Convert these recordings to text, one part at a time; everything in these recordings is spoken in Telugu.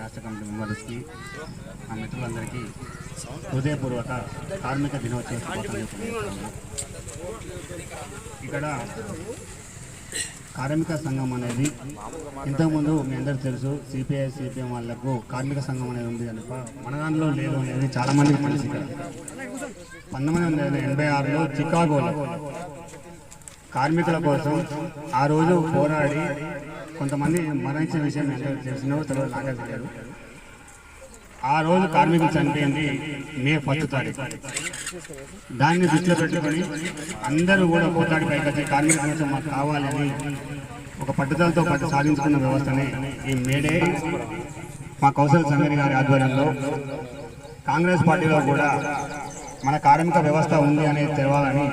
రాష్ట్ర కమిటీ మెంబర్స్కి ఆ మిత్రులందరికీ హృదయపూర్వక కార్మిక దినోత్సవ ఇక్కడ కార్మిక సంఘం అనేది ఇంతకుముందు మీ అందరికీ తెలుసు సిపిఐ సిపిఎం వాళ్ళకు కార్మిక సంఘం అనేది ఉంది కనుక మన దాంట్లో లేదు అనేది చాలా మందికి తెలుసు ఇక్కడ. పంతొమ్మిది వందల ఎనభై ఆరులో చికాగోలో కార్మికుల కోసం ఆ రోజు పోరాడి కొంతమంది మరణించిన విషయం మీ తెలిసినో తెలిసిన తర్వాత నాకే తెలియదు ఆ రోజు కార్మికులు చనిపోయింది మే ఫస్ట్ తారీఖు. దాన్ని దృష్టిలో పెట్టుకొని అందరూ కూడా పోతాడి పైకి వచ్చి కార్మికుల కోసం మాకు కావాలని ఒక పట్టుదలతో పట్టు సాధించుకున్న వ్యవస్థనే ఈ మేడే. మా కౌశల్ సమీర్ గారి ఆధ్వర్యంలో కాంగ్రెస్ పార్టీలో కూడా మన కార్మిక వ్యవస్థ ఉంది అనేది తెలవాలని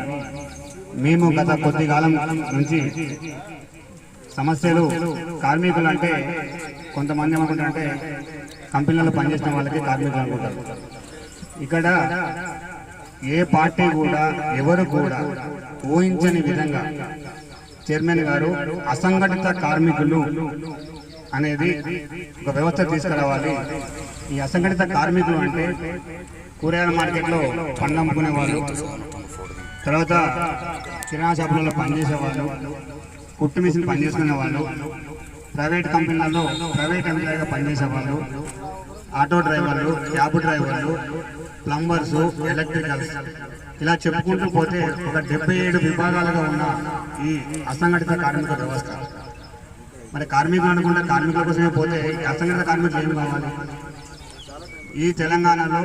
మేము గత కొద్ది కాలం నుంచి సమస్యలు కార్మికులు అంటే కొంతమంది ఏమనుకుంటారంటే కంపెనీలలో పనిచేసిన వాళ్ళకి కార్మికులు అనుకుంటారు. ఇక్కడ ఏ పార్టీ కూడా ఎవరు కూడా ఊహించని విధంగా చైర్మన్ గారు అసంఘటిత కార్మికులు అనేది ఒక వ్యవస్థ తీసుకురావాలి. ఈ అసంఘటిత కార్మికులు అంటే కూరగాయల మార్కెట్లో పండ్లు అమ్ముకునే వాళ్ళు తర్వాత కిరాణా షాపులలో పనిచేసే వాళ్ళు కుట్టు మిషన్ పనిచేసుకునే వాళ్ళు ప్రైవేట్ కంపెనీలలో ప్రైవేట్ ఎంప్లాయీగా పనిచేసే వాళ్ళు ఆటో డ్రైవర్లు క్యాబ్ డ్రైవర్లు ప్లంబర్స్ ఎలక్ట్రికల్స్. ఇలా చెప్పుకుంటూ పోతే ఒక డెబ్బై ఏడు విభాగాలుగా ఉన్న ఈ అసంఘటిత కార్మిక వ్యవస్థ. మరి కార్మికులు అనుకుంటే కార్మికుల కోసమే పోతే ఈ అసంఘటిత కార్మికులు ఏం కావాలి? ఈ తెలంగాణలో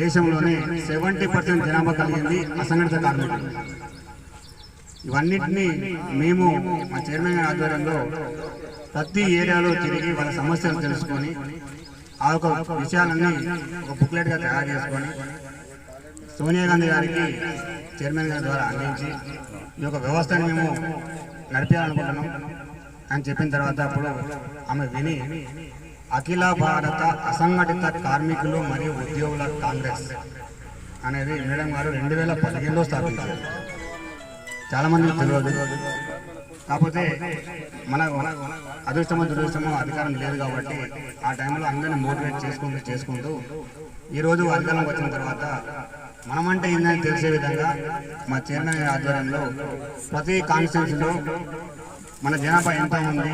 దేశంలోనే సెవెంటీ పర్సెంట్ జనాభా కలిగింది అసంఘటిత కార్మికులు. ఇవన్నిటినీ మేము మా చైర్మన్ గారి ఆధ్వర్యంలో ప్రతి ఏరియాలో తిరిగి వాళ్ళ సమస్యలు తెలుసుకొని ఆ యొక్క విషయాలన్నీ ఒక బుక్లెట్గా తయారు చేసుకొని సోనియా గాంధీ గారికి చైర్మన్ గారి ద్వారా అందించి ఈ యొక్క వ్యవస్థను మేము నడిపేయాలనుకుంటున్నాం అని చెప్పిన తర్వాత అప్పుడు ఆమె విని అఖిల భారత అసంఘటిత కార్మికులు మరియు ఉద్యోగుల కాంగ్రెస్ అనేది మేడం గారు రెండు వేల పదిహేనులో స్థాపించారు. చాలా మంది తెలియదు. కాకపోతే మన అదృష్టమో దురదృష్టమో అధికారం లేదు కాబట్టి ఆ టైంలో అందరిని మోటివేట్ చేసుకుంటూ చేసుకుంటూ ఈరోజు అధికారం వచ్చిన తర్వాత మనమంటే ఏందని తెలిసే విధంగా మా చైర్మన్ ఆధ్వర్యంలో ప్రతి కాన్స్టిట్యూన్సీలో మన జనాభా ఎంత ఉంది?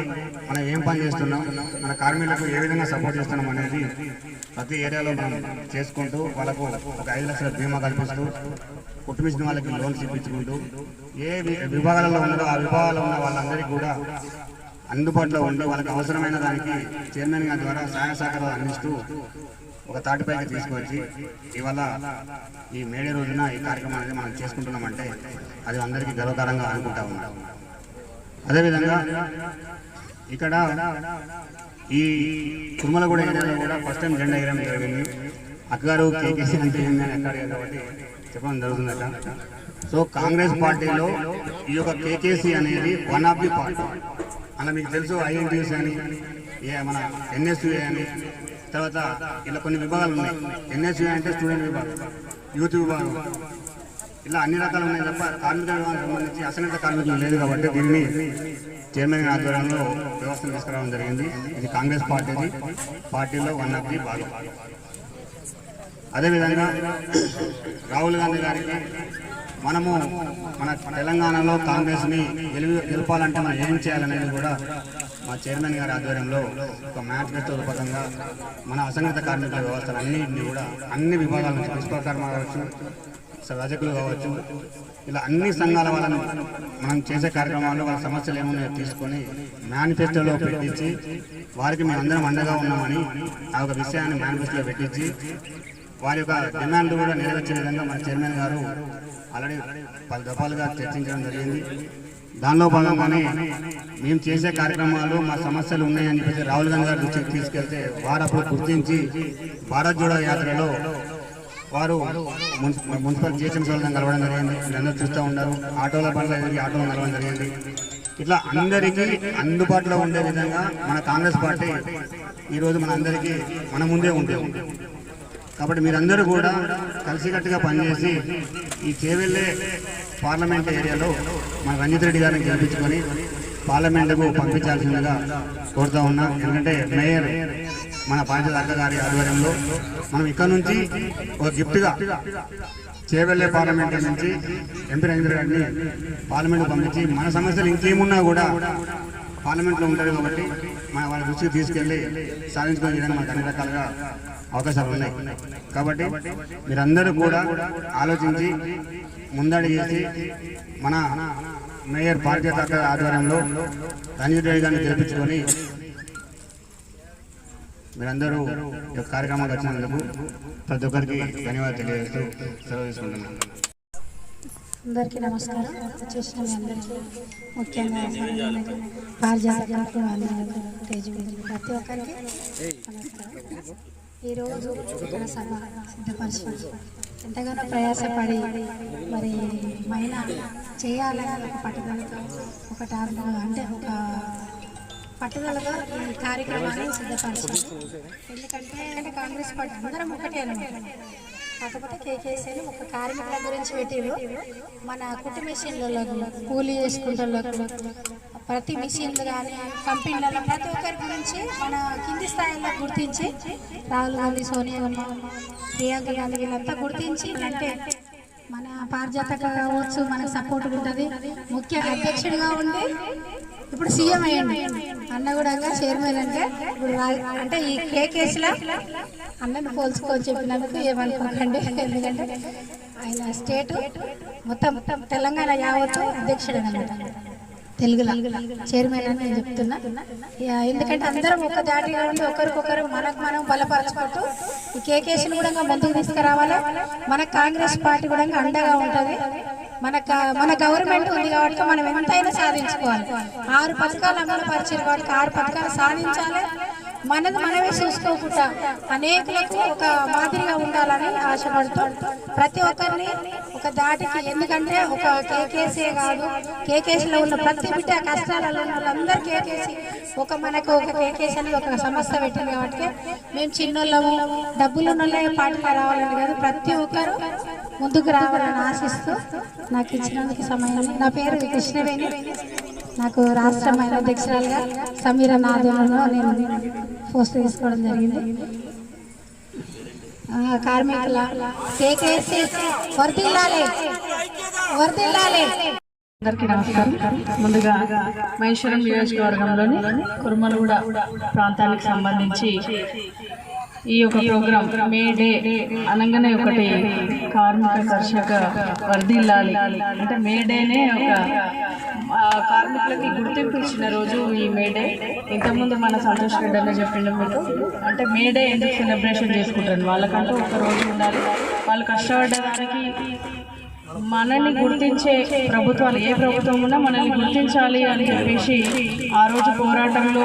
మనం ఏం పని చేస్తున్నాం? మన కార్మికులకు ఏ విధంగా సపోర్ట్ చేస్తున్నాం అనేది ప్రతి ఏరియాలో మనం చేసుకుంటూ వాళ్ళకు ఒక ఐదు లక్షల బీమా కల్పిస్తూ కుటుంబించిన వాళ్ళకి లోన్స్ ఇప్పించుకుంటూ ఏ విభాగాలలో ఉన్నారో ఆ విభాగాల్లో ఉన్న వాళ్ళందరికీ కూడా అందుబాటులో ఉండి వాళ్ళకి అవసరమైన దానికి చైర్మన్ గారి ద్వారా సహాయ సహకారాలు అందిస్తూ ఒక తాటిపైకి తీసుకువచ్చి ఇవాళ ఈ మేడే రోజున ఈ కార్యక్రమం అనేది మనం చేసుకుంటున్నామంటే అది అందరికీ గర్వకారంగా అనుకుంటా ఉన్నాం. అదేవిధంగా ఇక్కడ ఈ తుమ్మలగూడ ఏరియాలో కూడా ఫస్ట్ టైం జెండా ఎగరడం జరిగింది. అక్కగారు కేకేసీ అంటే ఏంది అక్కడ కాబట్టి చెప్పడం జరుగుతుందట. సో కాంగ్రెస్ పార్టీలో ఈ యొక్క కేకేసీ అనేది వన్ ఆఫ్ ది పార్టీ అలా మీకు తెలుసు ఐఎన్టీయూసీ అని ఏ మన ఎన్ఎస్యూఏ అని. తర్వాత ఇలా కొన్ని విభాగాలు ఉన్నాయి. ఎన్ఎస్యూఏ అంటే స్టూడెంట్ విభాగం యూత్ విభాగం. ఇలా అన్ని రకాలు ఉన్నాయి తప్ప కార్మిక విభాగానికి సంబంధించి అసంఘటిత కార్మికులు లేదు కాబట్టి దీన్ని చైర్మన్ గారి ఆధ్వర్యంలో వ్యవస్థను తీసుకురావడం జరిగింది. ఇది కాంగ్రెస్ పార్టీది. పార్టీలో వన్ ఆఫ్ ది భాగం. అదేవిధంగా రాహుల్ గాంధీ గారికి మనము మన తెలంగాణలో కాంగ్రెస్ని గెలివి గెలపాలంటే మనం ఏం చేయాలనేది కూడా మా చైర్మన్ గారి ఆధ్వర్యంలో ఒక మేనిఫెస్టో రూపకంగా మన అసంఘటిత కార్మికుల వ్యవస్థలు అన్నింటినీ కూడా అన్ని విభాగాల నుంచి పుష్పకర్మ కావచ్చు రజకులు కావచ్చు ఇలా అన్ని సంఘాల వలన మనం చేసే కార్యక్రమాల్లో వాళ్ళ సమస్యలు ఏమున్నాయో తీసుకొని మేనిఫెస్టోలో పెట్టించి వారికి మేము అందరం అండగా ఉన్నామని ఆ ఒక విషయాన్ని మేనిఫెస్టోలో పెట్టించి వారి యొక్క డిమాండ్ కూడా నెరవేర్చే విధంగా మన చైర్మన్ గారు ఆల్రెడీ పలు దఫాలుగా చర్చించడం జరిగింది. దానిలో భాగంగానే మేము చేసే కార్యక్రమాలు మా సమస్యలు ఉన్నాయని చెప్పేసి రాహుల్ గాంధీ గారి దృష్టికి తీసుకెళ్తే వారు అప్పుడు గుర్తించి భారత్ జోడో యాత్రలో వారు మున్సిపల్ జిహెచ్ఎం వాళ్ళని కలవడం జరిగింది. అందరూ చూస్తూ ఉన్నారు. ఆటోల బండ్ల ఎదురు ఆటోలు కలవడం జరిగింది. ఇట్లా అందరికీ అందుబాటులో ఉండే విధంగా మన కాంగ్రెస్ పార్టీ ఈరోజు మన అందరికీ మన ముందే ఉండే కాబట్టి మీరందరూ కూడా కలిసికట్టుగా పనిచేసి ఈ చేవెళ్ళే పార్లమెంట్ ఏరియాలో మన రంజిత్ రెడ్డి గారిని గెలిపించుకొని పార్లమెంటుకు పంపించాల్సిందిగా కోరుతా ఉన్నా. ఎందుకంటే మేయర్ మన పాంచల అక్క గారి ఆధ్వర్యంలో మనం ఇక్కడ నుంచి ఒక గిఫ్ట్గా చేవెళ్ళే పార్లమెంట్ నుంచి ఎంపీ రవీంద్ర గారిని పార్లమెంట్ పంపించి మన సమస్యలు ఇంకేమున్నా కూడా పార్లమెంట్లో ఉంటుంది కాబట్టి మన వాళ్ళ దృష్టికి తీసుకెళ్ళి సాధించుకొని చేయడానికి మనకు అన్ని రకాలుగా అవకాశాలు ఉన్నాయి. కాబట్టి మీరందరూ కూడా ఆలోచించి ముందడి చేసి మన మేయర్ పార్టీ ఆధ్వర్యంలో రంజిత్ రెడ్డి గారిని గెలిపించుకొని మీరందరూ ఈ కార్యక్రమానికి వచ్చినందుకు ప్రతి ఒక్కరికి ధన్యవాదాలు తెలియజేస్తూ సెలవు తీసుకుంటున్నాను. అందరికీ నమస్కారం. వచ్చేసిన మీ అందరికీ ముఖ్యంగా పారిజాత ప్రతి ఒక్కరికి నమస్కారం. ఈరోజు మన సభ సిద్ధపరిచి ఎంతగానో ప్రయాసపడి మరి మైన చేయాలని ఒక పట్టుదలతో ఒక టార్గెట్ అంటే ఒక పట్టుదలగా ఈ కార్యక్రమాన్ని సిద్ధపరిచాము ఎందుకంటే అంటే కాంగ్రెస్ పార్టీ అందరం ఒకటే అనమాట. కాకపోతే కేకేసీలు ఒక కార్మికుల గురించి పెట్టిరు మన కుట్టి మిషన్లలో కూలీ చేసుకుంటారు ప్రతి మిషన్లు కానీ కంపెనీలలో ప్రతి ఒక్కరి గురించి మన కింది స్థాయిలో గుర్తించి రాహుల్ గాంధీ సోనియా గాంధీ ప్రియాంక గాంధీ వీళ్ళంతా గుర్తించి అంటే మన పారిజాత కావచ్చు మనకు సపోర్ట్ ఉంటుంది. ముఖ్య అధ్యక్షుడిగా ఉండి ఇప్పుడు సీఎం అయ్యండి. అన్న కూడా చైర్మన్ అంటే ఇప్పుడు అంటే ఈ కే కేసులో అన్నను పోల్చుకొని చెప్పినందుకు ఏమనుకోకండి. ఎందుకంటే ఆయన స్టేట్ మొత్తం తెలంగాణ యావత్తు అధ్యక్షుడు అనమాట తెలుగులో చైర్మన్ అని నేను చెప్తున్నా. ఎందుకంటే అందరం ఒక దాటిగా ఉండి ఒకరికొకరు మనకు మనం బలపరచుకుంటూ ఈ కేకేసీని కూడా ముందుకు తీసుకురావాలి. మన కాంగ్రెస్ పార్టీ కూడా అండగా ఉంటుంది. మన మన గవర్నమెంట్ ఉంది కాబట్టి మనం ఎంతైనా సాధించుకోవాలి. ఆరు పథకాలు అమలు పరిచారు కాబట్టి ఆరు పథకాలు సాధించాలి. మనది మనమే చూసుకోకుండా అనేకులకు ఒక మాదిరిగా ఉండాలని ఆశపడుతూ ప్రతి ఒక్కరిని ఒక దాటికి ఎందుకంటే ఒక కేకేసీ కాదు. కేకేసీలో ఉన్న ప్రతి బిడ్డ కష్టాలలో ఉన్న వాళ్ళందరూ కేకేసి. ఒక మనకు ఒక కేకేసీ అని ఒక సంస్థ పెట్టింది కాబట్టి మేము చిన్నోళ్ళము డబ్బులు ఉన్నోళ్ళే పార్టీలో రావాలని కాదు. ప్రతి ఒక్కరు ముందుకు రావాలని ఆశిస్తూ నాకు ఇచ్చినందుకు సమయం. నా పేరు కృష్ణవేణి. నాకు రాష్ట్ర మహిళా అధ్యక్షురాలుగా సమీర నాదంలో నేను పోస్ట్ తీసుకోవడం జరిగింది. కార్మికుల కేకేసి వర్దిల్లాలి వర్దిల్లాలి అందరికీ నమస్కారం. ముందుగా మహేశ్వరం నియోజకవర్గంలోని కుర్మలగూడ ప్రాంతానికి సంబంధించి ఈ యొక్క ప్రోగ్రాం మే డే అనగానే ఒకటి కార్మిక కర్షక వర్ధిల్లాలి అంటే మే డేనే ఒక కార్మికులకి గుర్తింపు ఇచ్చిన రోజు ఈ మే డే ఇంతకుముందు మన సంతోష్ రెడ్డి అన్న చెప్పిండు మీకు అంటే మే డే ఎందుకు సెలబ్రేషన్ చేసుకుంటారు వాళ్ళకంటూ ఒక రోజు ఉండాలి. వాళ్ళు కష్టపడడానికి మనల్ని గుర్తించే ప్రభుత్వాలు ఏ ప్రభుత్వం ఉన్నా మనల్ని గుర్తించాలి అని చెప్పేసి ఆ రోజు పోరాటంలో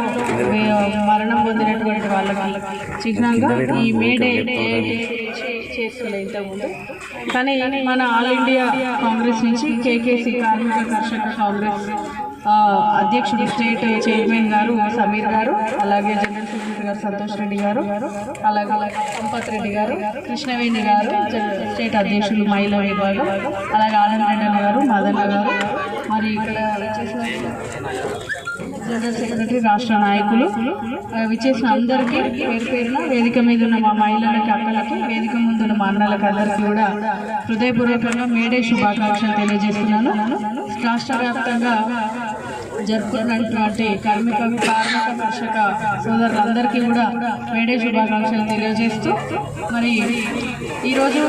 మరణం పొందినటువంటి వాళ్ళకి చిహ్నంగా ఈ మేడే చేస్తుండే ఇంతకుముందు. కానీ మన ఆల్ ఇండియా కాంగ్రెస్ నుంచి కేకేసి కార్మిక కర్షక కాంగ్రెస్ అధ్యక్షుడు స్టేట్ చైర్మన్ గారు సమీర్ గారు అలాగే జనరల్ సెక్రటరీ గారు సంతోష్ రెడ్డి గారు అలాగే సంపత్ రెడ్డి గారు కృష్ణవేణి గారు స్టేట్ అధ్యక్షులు మహిళా విభాగం అలాగే ఆనంద్ రెడ్డి గారు మదన్న గారు మరి ఇక్కడ జనరల్ సెక్రటరీ రాష్ట్ర నాయకులు విచ్చేసిన అందరికీ పేరు పేరున వేదిక మీద ఉన్న మా మహిళలకి అక్కలకి వేదిక ముందున్న మా అన్నలకి అందరికీ కూడా హృదయపూర్వకంగా మేడే శుభాకాంక్షలు తెలియజేస్తున్నాను. రాష్ట్ర వ్యాప్తంగా జరుపుకున్నటువంటి కార్మిక కార్మిక కర్షక సోదరులందరికీ కూడా మేడే శుభాకాంక్షలు తెలియజేస్తూ మరి ఈరోజు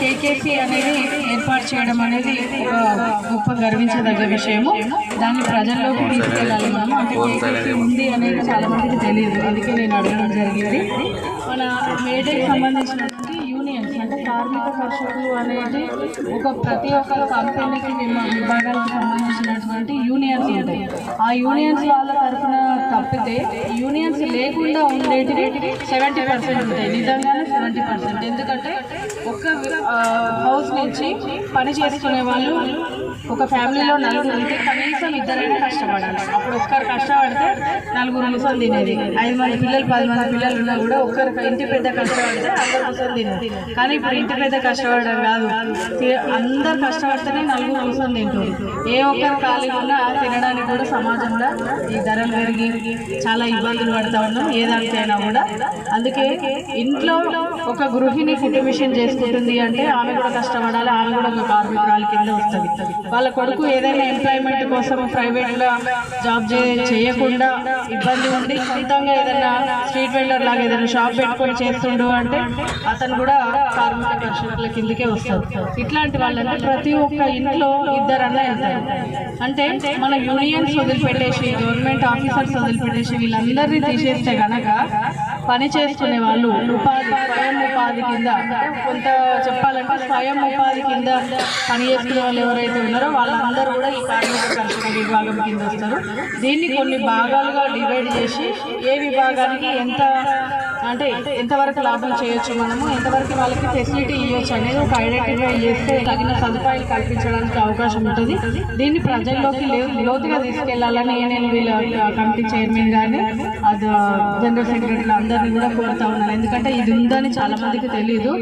కేకేసీ అనేది ఏర్పాటు చేయడం అనేది ఒక గొప్ప గర్వించదగ్గ విషయము. దాన్ని ప్రజల్లోకి తీసుకెళ్ళాలి మనం. అంటే కేకేసీ ఉంది అనేది చాలా మందికి తెలియదు. అందుకే నేను అడగడం జరిగింది. మన మేడేకి సంబంధించిన కార్మిక కర్షకులు అనేది ఒక ప్రతి ఒక్క కంపెనీకి విమ- విభాగాలకు సంబంధించినటువంటి యూనియన్స్ ఉంటాయి ఆ యూనియన్స్ వాళ్ళ తరఫున తప్పితే యూనియన్స్ లేకుండా ఉండేటివి సెవెంటీ పర్సెంట్ ఉంటాయి. నిజంగానే సెవెంటీ పర్సెంట్ ఎందుకంటే ఒక హౌస్ నుంచి పని చేసుకునే వాళ్ళు ఒక ఫ్యామిలీలో నలుగురు ఉంటే కనీసం ఇద్దరైనా కష్టపడాలి. అప్పుడు ఒక్కరు కష్టపడితే నలుగురు ముసలు తినేది. ఐదు మంది పిల్లలు పది మంది పిల్లలు ఉన్నా కూడా ఒక్కరు ఇంటి పెద్ద కష్టపడితే అందరు ముసలు తినేది. కానీ ఇప్పుడు ఇంటి పెద్ద కష్టపడడం కాదు. అందరు కష్టపడితేనే నలుగురు ముసలు తింటారు. ఏ ఒక్కరు ఖాళీ ఉన్నా తినడానికి కూడా సమాజంలో ఈ ధరలు పెరిగి చాలా ఇబ్బందులు పడతా ఉన్నాం. ఏ కూడా. అందుకే ఇంట్లో ఒక గృహిణి ఫుడ్ మిషన్ చేసుకుంటుంది అంటే ఆమె కూడా కష్టపడాలి ఆమె కూడా ఒక కార్మికురాల కింద వస్తుంది. వాళ్ళ కొడుకు ఏదైనా ఎంప్లాయ్మెంట్ కోసం ప్రైవేట్ జాబ్ చేయకుండా ఇబ్బంది ఉండి సొంతంగా ఏదైనా స్ట్రీట్ వెండర్ లాగా ఏదైనా షాప్ పెట్టుకొని చేస్తుండు అంటే అతను కూడా కార్మిక కర్షకుల కిందకే వస్తారు ఇట్లాంటి వాళ్ళంటే ప్రతి ఒక్క ఇంట్లో ఇద్దరన్నా వెళ్తారు అంటే మన యూనియన్స్ వదిలిపెట్టేసి గవర్నమెంట్ ఆఫీసర్స్ వదిలిపెట్టేసి వీళ్ళందరినీ తీసేస్తే కనుక పని చేసుకునే వాళ్ళు ఉపాధి స్వయం ఉపాధి కింద కొంత చెప్పాలంటే స్వయం ఉపాధి కింద పని చేసుకునే వాళ్ళు ఎవరైతే ఉన్నారో వాళ్ళందరూ కూడా ఈ కార్మిక విభాగం కింద వస్తారు. దీన్ని కొన్ని భాగాలుగా డివైడ్ చేసి ఏ విభాగానికి ఎంత అంటే ఎంతవరకు లాభం చేయొచ్చు మనము ఎంతవరకు వాళ్ళకి ఫెసిలిటీ ఇవ్వచ్చు అనేది ఒక ఐడెంటిఫై చేస్తే తగిన సదుపాయాలు కల్పించడానికి అవకాశం ఉంటుంది. దీన్ని ప్రజల్లోకి లోతుగా తీసుకెళ్ళాలని నేను వీళ్ళ కమిటీ చైర్మన్ గాని జనరల్ సెక్రటరీలు అందరినీ కూడా కోరుతా ఉన్నాను ఎందుకంటే ఇది ఉందని చాలా మందికి తెలియదు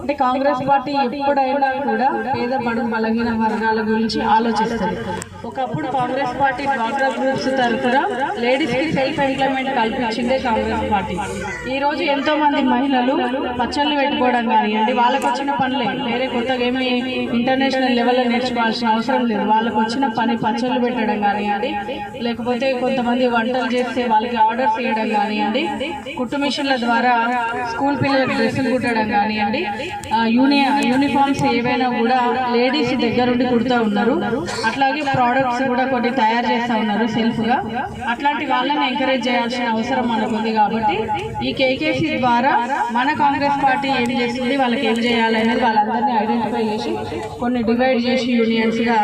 అంటే కాంగ్రెస్ పార్టీ ఎప్పుడైనా కూడా పేద బడుగు బలహీన వర్గాల గురించి ఆలోచిస్తుంది. ఒకప్పుడు కాంగ్రెస్ పార్టీ డ్వాక్రా గ్రూప్స్ తరఫున లేడీస్కి సెల్ఫ్ ఎంప్లాయ్మెంట్ కల్పించిందే కాంగ్రెస్ పార్టీ. ఈ రోజు ఎంతో మంది మహిళలు పచ్చళ్ళు పెట్టుకోవడం కానివ్వండి వాళ్ళకి వచ్చిన పనులే. వేరే కొత్తగా ఏమి ఇంటర్నేషనల్ లెవెల్లో నేర్చుకోవాల్సిన అవసరం లేదు. వాళ్ళకి వచ్చిన పని పచ్చళ్ళు పెట్టడం కానివ్వండి లేకపోతే కొంతమంది వంటలు చేస్తే వాళ్ళకి ఆర్డర్స్ ఇవ్వడం కానివ్వండి కుట్టు మిషన్ల ద్వారా స్కూల్ పిల్లలకు డ్రెస్సులు కుట్టడం కానివ్వండి యూనియన్ యూనిఫామ్స్ ఏవైనా కూడా లేడీస్ దగ్గరుండి కుడుతూ ఉన్నారు. అట్లాగే ప్రోడక్ట్స్ కూడా కొన్ని తయారు చేస్తూ ఉన్నారు సెల్ఫ్గా అట్లాంటి వాళ్ళని ఎంకరేజ్ చేయాల్సిన అవసరం మనకు ఉంది కాబట్టి ఈ కేకేసీ ద్వారా మన కాంగ్రెస్ పార్టీ ఏం చేస్తుంది వాళ్ళకి ఏం చేయాలనేది వాళ్ళందరినీ ఐడెంటిఫై చేసి కొన్ని డివైడ్ చేసి యూనియన్స్గా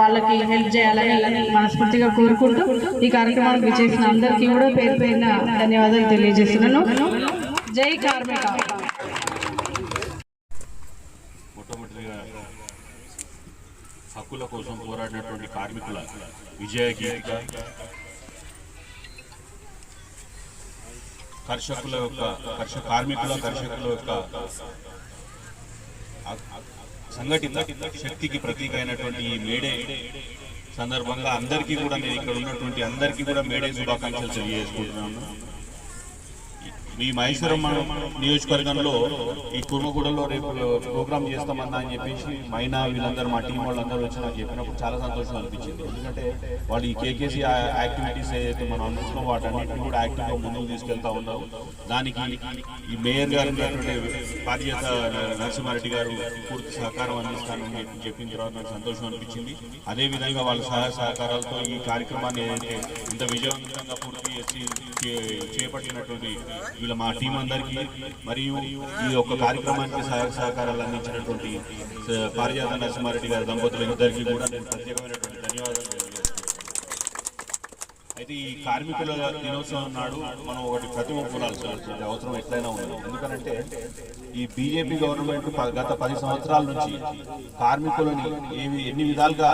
వాళ్ళకి హెల్ప్ చేయాలని మనస్ఫూర్తిగా కోరుకుంటూ ఈ కార్యక్రమానికి విచ్చేసిన అందరికీ కూడా పేరు పేరున ధన్యవాదాలు తెలియజేస్తున్నాను. జై కార్మిక. హక్కుల కోసం పోరాడినటువంటి కార్మికుల విజయ గీతిక కర్షకుల యొక్క కర్ష కార్మికుల కర్షకుల యొక్క సంఘటిత శక్తికి ప్రతీక అయినటువంటి ఈ మేడే సందర్భంగా అందరికీ కూడా నేను ఇక్కడ ఉన్నటువంటి అందరికీ కూడా మేడే శుభాకాంక్షలు తెలియజేసుకుంటున్నాను. మీ మహేశ్వరం నియోజకవర్గంలో ఈ కుర్మగూడలో రేపు ప్రోగ్రామ్ చేస్తామన్నా అని చెప్పేసి మైనా వీళ్ళందరూ మా టీం వాళ్ళందరూ వచ్చి నాకు చెప్పినప్పుడు చాలా సంతోషం అనిపించింది. ఎందుకంటే వాళ్ళు ఈ కేకేసీ యాక్టివిటీస్ ఏదైతే మనం అనుకుంటున్నాం వాటన్నింటినీ కూడా యాక్టివ్గా ముందుకు తీసుకెళ్తా ఉన్నారు. దానికి ఈ మేయర్ గారు పార్యత నరసింహారెడ్డి గారు పూర్తి సహకారం అందిస్తానని చెప్పిన తర్వాత నాకు సంతోషం అనిపించింది. అదేవిధంగా వాళ్ళ సహాయ సహకారాలతో ఈ కార్యక్రమాన్ని ఏదైతే ఇంత విజయవంతంగా పూర్తి చేసి చేపట్టినటువంటి వీళ్ళ మా టీం అందరికీ మరియు ఈ యొక్క కార్యక్రమానికి సహాయ సహకారాలు అందించినటువంటి పారిజాత నరసింహారెడ్డి గారి దంపతులు ఇద్దరికీ కూడా నేను ప్రత్యేకమైనటువంటి ధన్యవాదాలు అయితే ఈ కార్మికుల దినోత్సవం నాడు మనం ఒకటి ప్రతిమ కూడాల్సినటువంటి అవసరం ఎట్లయినా ఉంది. ఎందుకంటే ఈ బీజేపీ గవర్నమెంట్ గత పది సంవత్సరాల నుంచి కార్మికులని ఏవి ఎన్ని విధాలుగా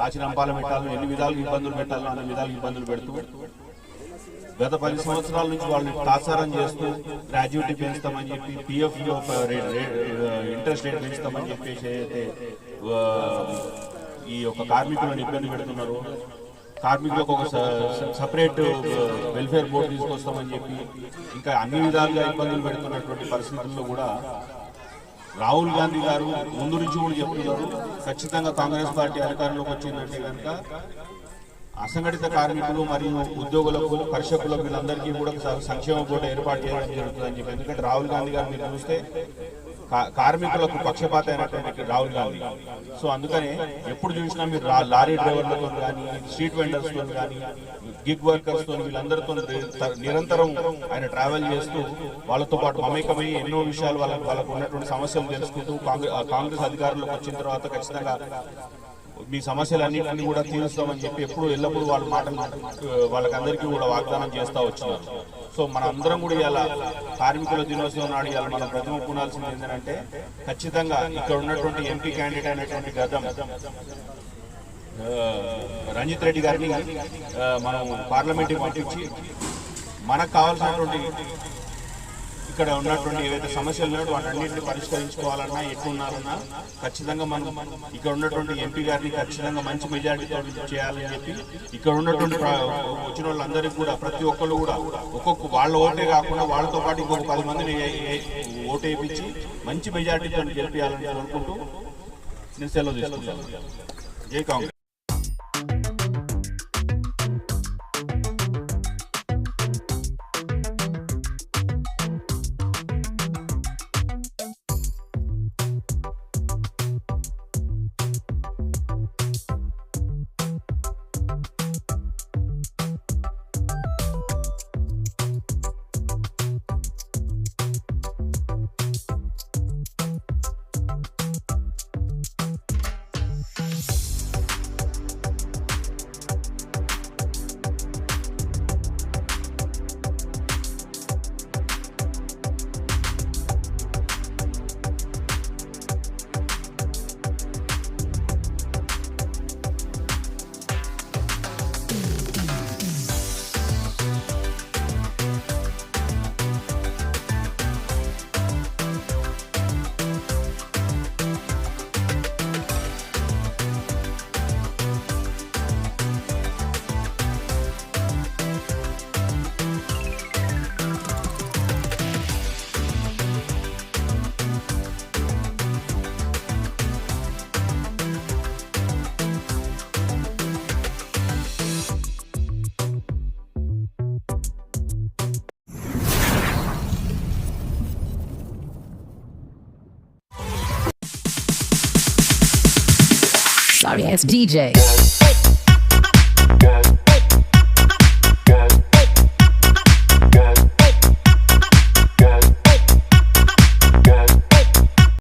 రాచిరంపాలు పెట్టాలో ఎన్ని విధాలుగా ఇబ్బందులు పెట్టాలో అన్ని విధాలుగా ఇబ్బందులు పెడుతూ గత పది సంవత్సరాల నుంచి వాళ్ళు తాసారం చేస్తూ గ్రాడ్యుయేటీ పెంచుతామని చెప్పి PF uh, uh, interest rate పెంచుతామని చెప్పేసి అయితే ఈ యొక్క కార్మికులను ఇబ్బంది పెడుతున్నారు కార్మికులకు ఒక సపరేట్ వెల్ఫేర్ బోర్డు తీసుకొస్తామని చెప్పి ఇంకా అన్ని విధాలుగా ఇబ్బందులు పెడుతున్నటువంటి పరిస్థితుల్లో కూడా రాహుల్ గాంధీ గారు ముందు నుంచి కూడా చెప్తున్నారు. ఖచ్చితంగా కాంగ్రెస్ పార్టీ అధికారంలోకి వచ్చిందంటే కనుక అసంఘటిత కార్మికులు మరియు ఉద్యోగులకు కర్షకులకు వీళ్ళందరికీ కూడా సంక్షేమ బోర్డు ఏర్పాటు చేయడం జరుగుతుందని చెప్పి. ఎందుకంటే రాహుల్ గాంధీ గారిని మీరు చూస్తే కా- కార్మికులకు పక్షపాత అయినటువంటి రాహుల్ గాంధీ. సో అందుకనే ఎప్పుడు చూసినా మీరు లారీ డ్రైవర్లతో కానీ స్ట్రీట్ వెండర్స్తో కానీ గిగ్ వర్కర్స్తో వీళ్ళందరితో నిరంతరం ఆయన ట్రావెల్ చేస్తూ వాళ్ళతో పాటు మమేకమై ఎన్నో విషయాలు వాళ్ళకు వాళ్ళకు ఉన్నటువంటి సమస్యలు తెలుసుకుంటూ కాంగ్రెస్ కాంగ్రెస్ అధికారంలోకి వచ్చిన తర్వాత ఖచ్చితంగా మీ సమస్యలన్నింటినీ కూడా తీరుస్తామని చెప్పి ఎప్పుడు ఎల్లప్పుడూ వాళ్ళ మాటలు వాళ్ళకందరికీ కూడా వాగ్దానం చేస్తూ వచ్చినారు. సో మన అందరం కూడా ఇలా కార్మికుల దినోత్సవం నాడు ఇలా మనం ప్రతిమ పూనాల్సింది ఏంటంటే ఖచ్చితంగా ఇక్కడ ఉన్నటువంటి ఎంపీ క్యాండిడేట్ అనేటువంటి గతం రంజిత్ రెడ్డి గారిని మనం పార్లమెంట్కి పంపించి మనకు కావాల్సినటువంటి ఇక్కడ ఉన్నటువంటి ఏవైతే సమస్యలు ఉన్నాయో వాటన్నిటిని పరిష్కరించుకోవాలన్నా ఎట్లున్నారన్నా ఖచ్చితంగా మనం ఇక్కడ ఉన్నటువంటి ఎంపీ గారిని ఖచ్చితంగా మంచి మెజారిటీతో చేయాలని చెప్పి ఇక్కడ ఉన్నటువంటి వచ్చిన వాళ్ళందరికీ కూడా ప్రతి ఒక్కళ్ళు కూడా ఒక్కొక్క వాళ్ళ ఓటే కాకుండా వాళ్ళతో పాటు ఇంకొక పది మందిని ఓటు వేయించి మంచి మెజారిటీతో గెలిపించాలని కోరుకుంటూ నేను సెలవు తీసుకుంటాను జై కాంగ్రెస్. It's DJ.